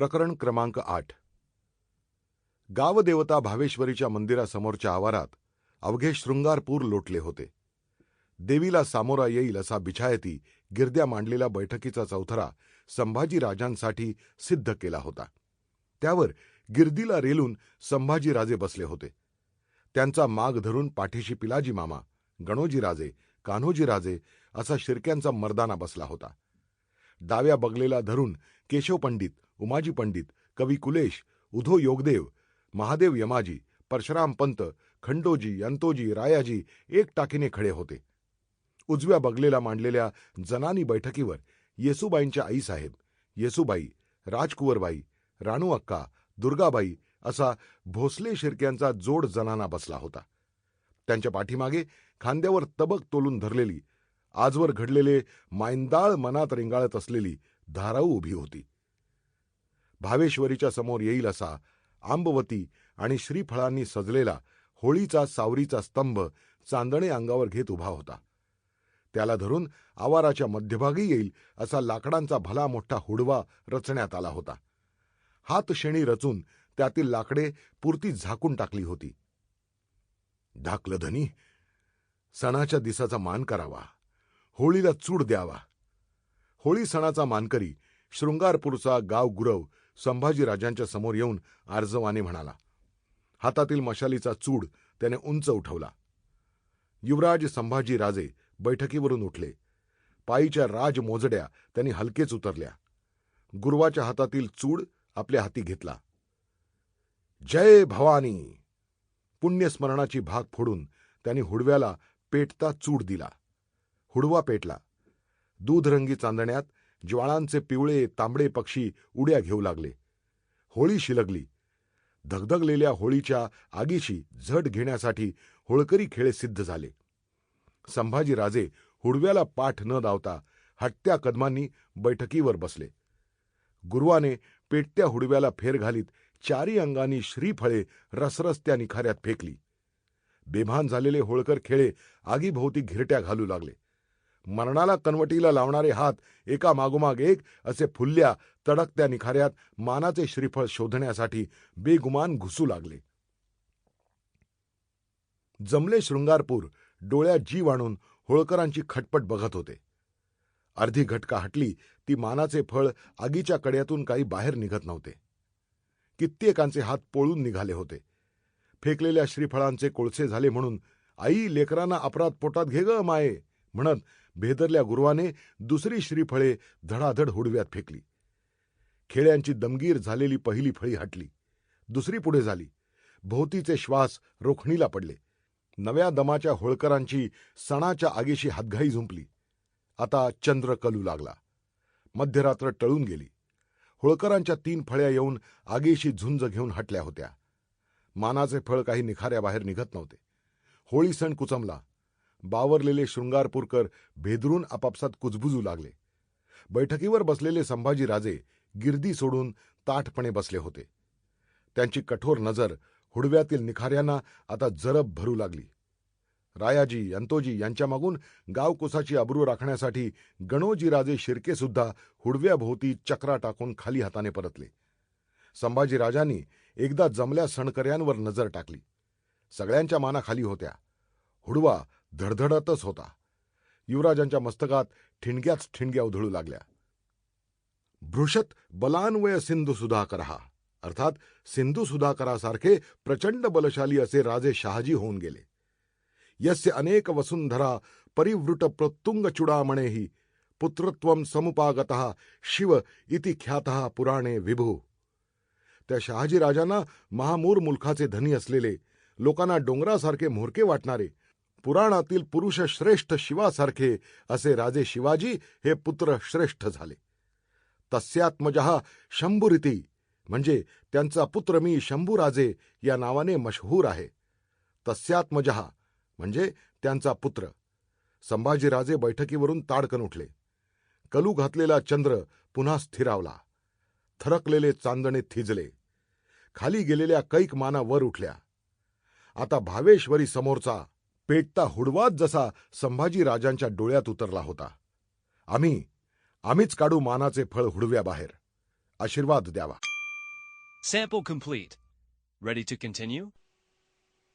प्रकरण क्रमांक आठ. गावदेवता भावेश्वरीच्या मंदिरासमोरच्या आवारात अवघे शृंगारपूर लोटले होते. देवीला सामोरा येईल असा बिछायती गिरद्या मांडलेल्या बैठकीचा चौथरा संभाजीराजांसाठी सिद्ध केला होता. त्यावर गिर्दीला रेलून संभाजीराजे बसले होते. त्यांचा माग धरून पाठीशी पिलाजी मामा गणोजीराजे कान्होजीराजे असा शिरक्यांचा मर्दाना बसला होता. डाव्या बगलेला धरून केशव पंडित उमाजी पंडित कवी कुलेश उधो योगदेव महादेव यमाजी परशुराम पंत खंडोजी यंतोजी रायाजी एक टाकीने खडे होते. उजव्या बगलेला मांडलेल्या जनानी बैठकीवर येसूबाईंच्या आईसाहेब येसूबाई राजकुवरबाई राणू अक्का दुर्गाबाई असा भोसले शिरक्यांचा जोड जनाना बसला होता. त्यांच्या पाठीमागे खांद्यावर तबक तोलून धरलेली आजवर घडलेले मायंदाळ मनात रिंगाळत असलेली धाराऊ उभी होती. भावेश्वरीच्या समोर येईल असा आंबवती आणि श्रीफळांनी सजलेला होळीचा सावरीचा स्तंभ चांदणे अंगावर घेत उभा होता. त्याला धरून आवाराच्या मध्यभागी येईल असा लाकडांचा भला मोठा हुडवा रचण्यात आला होता. हातशेणी रचून त्यातील लाकडे पुरती झाकून टाकली होती. धाकलं धनी सणाच्या दिसाचा मान करावा. होळीला चूड द्यावा. होळी सणाचा मानकरी शृंगारपूरचा गाव गुरव संभाजीराजांच्या समोर येऊन आर्जवाने म्हणाला. हातातील मशालीचा चूड त्याने उंच उठवला. युवराज संभाजीराजे बैठकीवरून उठले. पायीच्या राज मोजड्या त्यांनी हलकेच उतरल्या. गुरुवाच्या हातातील चूड आपल्या हाती घेतला. जय भवानी! पुण्यस्मरणाची भाग फोडून त्यांनी हुडव्याला पेटता चूड दिला. हुडवा पेटला. दूधरंगी चांदण्यात ज्वाळांचे पिवळे तांबडे पक्षी उड्या घेऊ लागले. होळी शिलगली. धगधगलेल्या होळीच्या आगीशी झट घेण्यासाठी होळकरी खेळे सिद्ध झाले. संभाजीराजे हुडव्याला पाठ न दावता हटत्या कदमांनी बैठकीवर बसले. गुरुवाने पेटत्या हुडव्याला फेर घालीत चारी अंगांनी श्रीफळे रसरसत्या निखाऱ्यात फेकली. बेभान झालेले होळकर खेळे आगीभोवती घिरट्या घालू लागले. मरणाला कनवटीला लावणारे हात एका मागोमाग एक असे फुल्ल्या तडकत्या निखाऱ्यात मानाचे श्रीफळ शोधण्यासाठी बेगुमान घुसू लागले. जमले शृंगारपूर डोळ्यात जीव आणून होळकरांची खटपट बघत होते. अर्धी घटका हटली ती मानाचे फळ आगीच्या कड्यातून काही बाहेर निघत नव्हते. कित्येकांचे हात पोळून निघाले होते. फेकलेल्या श्रीफळांचे कोळसे झाले म्हणून आई लेकरांना अपराध पोटात घे ग माये. म्हणत भेदरल्या गुरुवाने दुसरी श्रीफळे धडाधड हुडव्यात फेकली. खेळ्यांची दमगीर झालेली पहिली फळी हटली. दुसरी पुढे झाली. भोवतीचे श्वास रोखणीला पडले. नव्या दमाच्या होळकरांची सणाच्या आगीशी हातघाई झुंपली. आता चंद्र कलू लागला. मध्यरात्र टळून गेली. होळकरांच्या तीन फळ्या येऊन आगीशी झुंज घेऊन हटल्या होत्या. मानाचे फळ काही निखाऱ्याबाहेर निघत नव्हते. होळी सण कुचमला. बावरलेले शृंगारपूरकर भेदरून आपापसात कुजबुजू लागले. बैठकीवर बसलेले संभाजीराजे गिर्दी सोडून ताठपणे बसले होते. त्यांची कठोर नजर हुडव्यातील निखाऱ्यांना आता जरब भरू लागली. रायाजी अंतोजी यांच्यामागून गावकुसाची अब्रू राखण्यासाठी गणोजीराजे शिर्के सुद्धा हुडव्याभोवती चक्रा टाकून खाली हाताने परतले. संभाजीराजांनी एकदा जमल्या सणकऱ्यांवर नजर टाकली. सगळ्यांच्या मानाखाली होत्या. हुडवा धडधडतच होता. युवराजांच्या मस्तकात ठिणग्याच ठिणग्या उधळू लागल्या. भृषत बलान्वय सिंधू सुधाकरहा अर्थात सिंधू सुधाकरासारखे प्रचंड बलशाली असे राजे शहाजी होऊन गेले. यस्य अनेक वसुंधरा परिवृट प्रत्युंग चुडामणेही पुत्रत्वम समुपागत शिव इति ख्यात पुराणे विभू. त्या शहाजी राजांना महामूर मुलखाचे धनी असलेले लोकांना डोंगरासारखे म्होरके वाटणारे पुराणातील पुरुष श्रेष्ठ शिवासारखे असे राजे शिवाजी हे पुत्र श्रेष्ठ झाले. तस्यात्मजहा शंभुरिती म्हणजे त्यांचा पुत्र मी शंभूराजे या नावाने मशहूर आहे. तस्यात्मजहा म्हणजे त्यांचा पुत्र. संभाजीराजे बैठकीवरून ताडकन उठले. कलू घातलेला चंद्र पुन्हा स्थिरावला. थरकलेले चांदणे थिजले. खाली गेलेल्या कैक माना वर उठल्या. आता भावेश्वरी समोरचा पेटता हुडवात जसा संभाजी राजांच्या डोळ्यात उतरला होता आम्ही आम्हीच काढू मानाचे फळ हुडव्या बाहेर आशीर्वाद द्यावा Sample complete. Ready to continue?